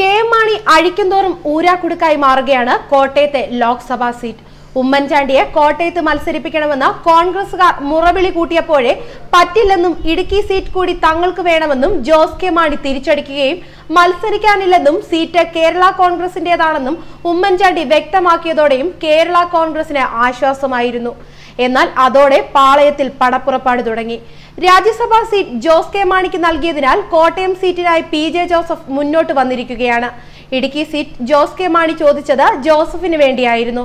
K M Mani അഴിക്കുന്തോറും ഊരാക്കുടുക്കായി മാറുകയാണ് കോട്ടയത്തെ ലോക്സഭാ സീറ്റ്. ഉമ്മൻചാണ്ടിയെ കോട്ടയത്ത് മത്സരിപ്പിക്കണമെന്ന് കോൺഗ്രസുകാർ മുറവിളി കൂട്ടിയപ്പോഴേ പറ്റില്ലെന്നും ഇടുക്കി സീറ്റ് കൂടി തങ്ങൾക്ക് വേണമെന്നും ജോസ് കെ മാണി തിരിച്ചടിക്കുകയും മത്സരിക്കാനില്ലെന്നും സീറ്റ് കേരള കോൺഗ്രസിന്റേതാണെന്നും ഉമ്മൻചാണ്ടി വ്യക്തമാക്കിയതോടെയും കേരള കോൺഗ്രസിന് ആശ്വാസമായിരുന്നു. എന്നാൽ അതോടെ പാളയത്തിൽ പടപ്പുറപ്പാട് തുടങ്ങി. രാജ്യസഭാ സീറ്റ് ജോസ് കെ മാണിക്ക് നൽകിയതിനാൽ കോട്ടയം സീറ്റിനായി പി ജെ ജോസഫ് മുന്നോട്ട് വന്നിരിക്കുകയാണ്. ഇടുക്കി സീറ്റ് ജോസ് കെ മാണി ചോദിച്ചത് ജോസഫിന് വേണ്ടിയായിരുന്നു.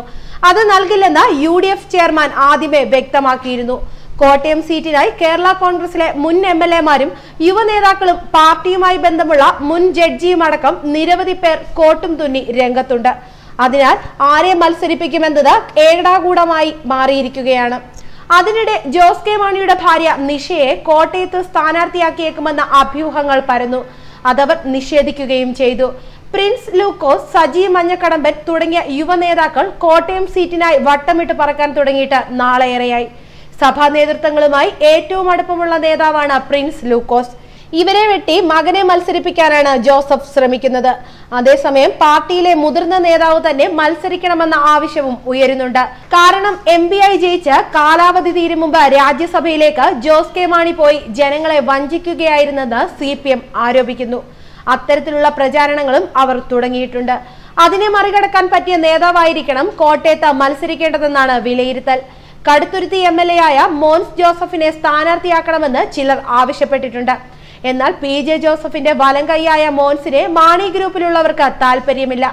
അത് നൽകില്ലെന്ന് യു ഡി എഫ് ചെയർമാൻ ആദ്യമേ വ്യക്തമാക്കിയിരുന്നു. കോട്ടയം സീറ്റിനായി കേരള കോൺഗ്രസിലെ മുൻ എം എൽ എമാരും യുവനേതാക്കളും പാർട്ടിയുമായി ബന്ധമുള്ള മുൻ ജഡ്ജിയുമടക്കം നിരവധി പേർ കോട്ടും തുന്നി രംഗത്തുണ്ട്. അതിനാൽ ആരെ മത്സരിപ്പിക്കുമെന്നത് ഏടാകൂടമായി മാറിയിരിക്കുകയാണ്. അതിനിടെ ജോസ് കെ മാണിയുടെ ഭാര്യ നിഷയെ കോട്ടയത്ത് സ്ഥാനാർത്ഥിയാക്കിയേക്കുമെന്ന അഭ്യൂഹങ്ങൾ പരന്നു. അതവർ നിഷേധിക്കുകയും ചെയ്തു. പ്രിൻസ് ലൂക്കോസ് സജി മഞ്ഞക്കടമ്പൻ തുടങ്ങിയ യുവനേതാക്കൾ കോട്ടയം സീറ്റിനായി വട്ടമിട്ട് പറക്കാൻ തുടങ്ങിയിട്ട് നാളെയേറെയായി സഭാ നേതൃത്വങ്ങളുമായി ഏറ്റവും അടുപ്പമുള്ള നേതാവാണ് പ്രിൻസ് ലൂക്കോസ്. ഇവരെ വെട്ടി മകനെ മത്സരിപ്പിക്കാനാണ് ജോസഫ് ശ്രമിക്കുന്നത്. അതേസമയം പാർട്ടിയിലെ മുതിർന്ന നേതാവ് തന്നെ മത്സരിക്കണമെന്ന ആവശ്യവും ഉയരുന്നുണ്ട്. കാരണം എം പി ആയി ജയിച്ച് കാലാവധി തീരും മുമ്പ് രാജ്യസഭയിലേക്ക് ജോസ് കെ മാണി പോയി ജനങ്ങളെ വഞ്ചിക്കുകയായിരുന്നെന്ന് സി പി എം ആരോപിക്കുന്നു. അത്തരത്തിലുള്ള പ്രചാരണങ്ങളും അവർ തുടങ്ങിയിട്ടുണ്ട്. അതിനെ മറികടക്കാൻ പറ്റിയ നേതാവായിരിക്കണം കോട്ടയത്ത് മത്സരിക്കേണ്ടതെന്നാണ് വിലയിരുത്തൽ. കടുത്തുരുത്തി എം എൽ എ ആയ മോൻസ് ജോസഫിനെ സ്ഥാനാർത്ഥിയാക്കണമെന്ന് ചിലർ ആവശ്യപ്പെട്ടിട്ടുണ്ട്. എന്നാൽ പി ജെ ജോസഫിന്റെ വലം കൈയായ മോൻസിനെ മാണി ഗ്രൂപ്പിലുള്ളവർക്ക് താല്പര്യമില്ല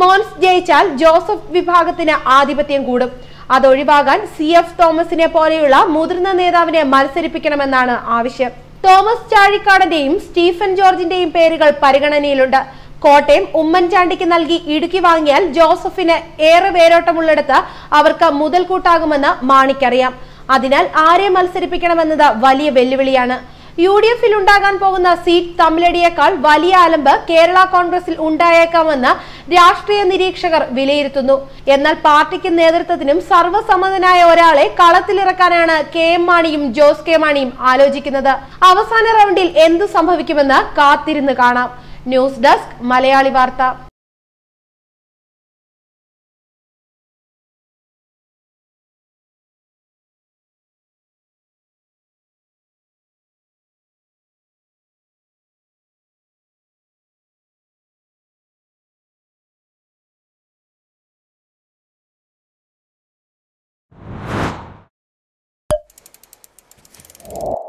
മോൻസ് ജയിച്ചാൽ ജോസഫ് വിഭാഗത്തിന് ആധിപത്യം കൂടും. അതൊഴിവാകാൻ സി എഫ് തോമസിനെ പോലെയുള്ള മുതിർന്ന നേതാവിനെ മത്സരിപ്പിക്കണമെന്നാണ് ആവശ്യം. തോമസ് ചാഴിക്കാടന്റെയും സ്റ്റീഫൻ ജോർജിന്റെയും പേരുകൾ പരിഗണനയിലുണ്ട്. കോട്ടയം ഉമ്മൻചാണ്ടിക്ക് നൽകി ഇടുക്കി വാങ്ങിയാൽ ജോസഫിന് ഏറെ വേരോട്ടമുള്ളിടത്ത് അവർക്ക് മുതൽക്കൂട്ടാകുമെന്ന് മാണിക്കറിയാം. അതിനാൽ ആരെ മത്സരിപ്പിക്കണമെന്നത് വലിയ വെല്ലുവിളിയാണ്. യു ഡി എഫിൽ ഉണ്ടാകാൻ പോകുന്ന സീറ്റ് തമ്മിലടിയേക്കാൾ വലിയ അലമ്പ് കേരള കോൺഗ്രസിൽ ഉണ്ടായേക്കാമെന്ന് രാഷ്ട്രീയ നിരീക്ഷകർ വിലയിരുത്തുന്നു. എന്നാൽ പാർട്ടിക്ക് നേതൃത്വത്തിനും സർവസമ്മതനായ ഒരാളെ കളത്തിലിറക്കാനാണ് കെ എം മാണിയും ജോസ് കെ മാണിയും ആലോചിക്കുന്നത്. അവസാന റൗണ്ടിൽ എന്തു സംഭവിക്കുമെന്ന് കാത്തിരുന്ന് കാണാം. ന്യൂസ് ഡെസ്ക് മലയാളി വാർത്ത. you